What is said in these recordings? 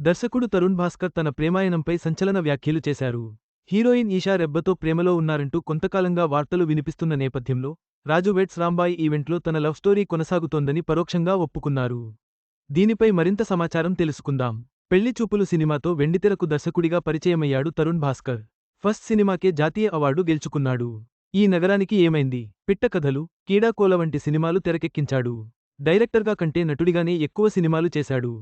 దర్శకుడు తరుణ్ భాస్కర్ తన ప్రేమాయణంపై సంచలన వ్యాఖ్యలు చేశారు. హీరోయిన్ ఈషా రెబ్బతో ప్రేమలో ఉన్నారంటూ కొంతకాలంగా వార్తలు వినిపిస్తున్న నేపథ్యంలో రాజు వెట్స్ రాంబాయి ఈవెంట్లో తన లవ్ స్టోరీ కొనసాగుతోందని పరోక్షంగా ఒప్పుకున్నారు. దీనిపై మరింత సమాచారం తెలుసుకుందాం. పెళ్ళి చూపులు సినిమాతో వెండితెరకు దర్శకుడిగా పరిచయమయ్యాడు తరుణ్ భాస్కర్. ఫస్ట్ సినిమాకే జాతీయ అవార్డు గెలుచుకున్నాడు. ఈ నగరానికి ఏమైంది? పిట్టకథలు కీడాకోల వంటి సినిమాలు తెరకెక్కించాడు. డైరెక్టర్గా కంటే నటుడిగానే ఎక్కువ సినిమాలు చేశాడు.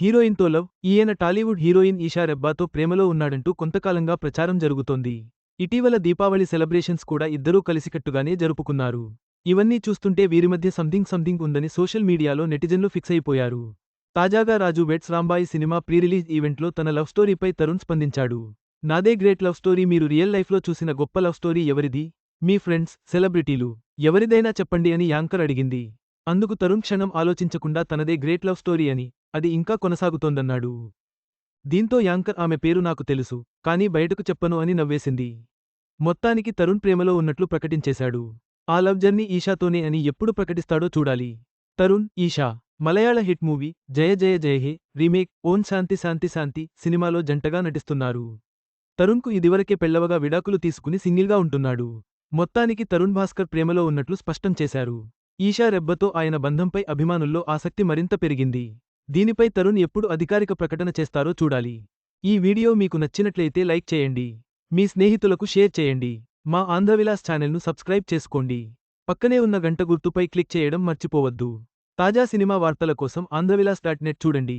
హీరోయిన్తో లవ్ ఈయన టాలీవుడ్ హీరోయిన్ ఈషా రెబ్బాతో ప్రేమలో ఉన్నాడంటూ కొంతకాలంగా ప్రచారం జరుగుతోంది. ఇటీవల దీపావళి సెలబ్రేషన్స్ కూడా ఇద్దరూ కలిసికట్టుగానే జరుపుకున్నారు. ఇవన్నీ చూస్తుంటే వీరి మధ్య సంథింగ్ సంథింగ్ ఉందని సోషల్ మీడియాలో నెటిజన్లు ఫిక్స్ అయిపోయారు. తాజాగా రాజు వెట్స్ రాంబాయి సినిమా ప్రీ రిలీజ్ ఈవెంట్లో తన లవ్ స్టోరీపై తరుణ్ స్పందించాడు. నాదే గ్రేట్ లవ్ స్టోరీ మీరు రియల్ లైఫ్లో చూసిన గొప్ప లవ్ స్టోరీ ఎవరిది? మీ ఫ్రెండ్స్ సెలబ్రిటీలు ఎవరిదైనా చెప్పండి అని యాంకర్ అడిగింది. అందుకు తరుణ్ క్షణం ఆలోచించకుండా తనదే గ్రేట్ లవ్ స్టోరీ అని అది ఇంకా కొనసాగుతోందన్నాడు. దీంతో యాంకర్ ఆమె పేరు నాకు తెలుసు కానీ బయటకు చెప్పను అని నవ్వేసింది. మొత్తానికి తరుణ్ ప్రేమలో ఉన్నట్లు ప్రకటించేశాడు. ఆ లవ్ జర్నీ ఈషాతోనే అని ఎప్పుడు ప్రకటిస్తాడో చూడాలి. Tarun Eesha Malayalam hit movie Jaya Jaya Jaya hey remake Om Shanti Shanti Shanti సినిమాలో జంటగా నటిస్తున్నారు. తరుణ్కు ఇదివరకే పెళ్ళవగా విడాకులు తీసుకుని సింగిల్గా ఉంటున్నాడు. మొత్తానికి తరుణ్ భాస్కర్ ప్రేమలో ఉన్నట్లు స్పష్టం చేశారు. ఈషా రెబ్బతో ఆయన బంధంపై అభిమానుల్లో ఆసక్తి మరింత పెరిగింది. దీనిపై తరుణ్ ఎప్పుడు అధికారిక ప్రకటన చేస్తారో చూడాలి. ఈ వీడియో మీకు నచ్చినట్లయితే లైక్ చేయండి. మీ స్నేహితులకు షేర్ చేయండి. మా ఆంధ్రవిలాస్ ఛానల్ను సబ్స్క్రైబ్ చేసుకోండి. పక్కనే ఉన్న గంట గుర్తుపై క్లిక్ చేయడం మర్చిపోవద్దు. తాజా సినిమా వార్తల కోసం ఆంధ్రవిలాస్ డాట్ నెట్ చూడండి.